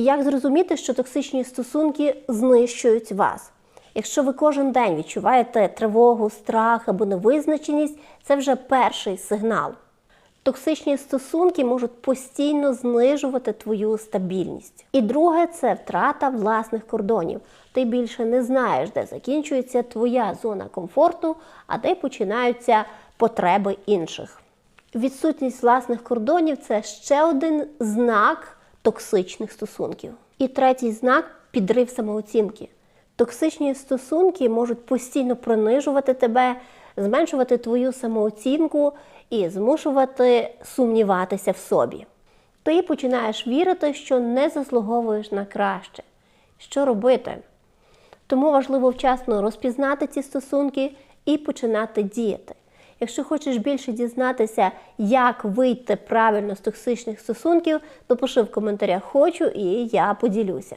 Як зрозуміти, що токсичні стосунки знищують вас? Якщо ви кожен день відчуваєте тривогу, страх або невизначеність, це вже перший сигнал. Токсичні стосунки можуть постійно знижувати твою стабільність. І друге це втрата власних кордонів. Ти більше не знаєш, де закінчується твоя зона комфорту, а де починаються потреби інших. Відсутність власних кордонів це ще один знак токсичних стосунків. І третій знак підрив самооцінки. Токсичні стосунки можуть постійно принижувати тебе, зменшувати твою самооцінку і змушувати сумніватися в собі. Ти починаєш вірити, що не заслуговуєш на краще. Що робити? Тому важливо вчасно розпізнати ці стосунки і починати діяти. Якщо хочеш більше дізнатися, як вийти правильно з токсичних стосунків, то пиши в коментарях хочу і я поділюся.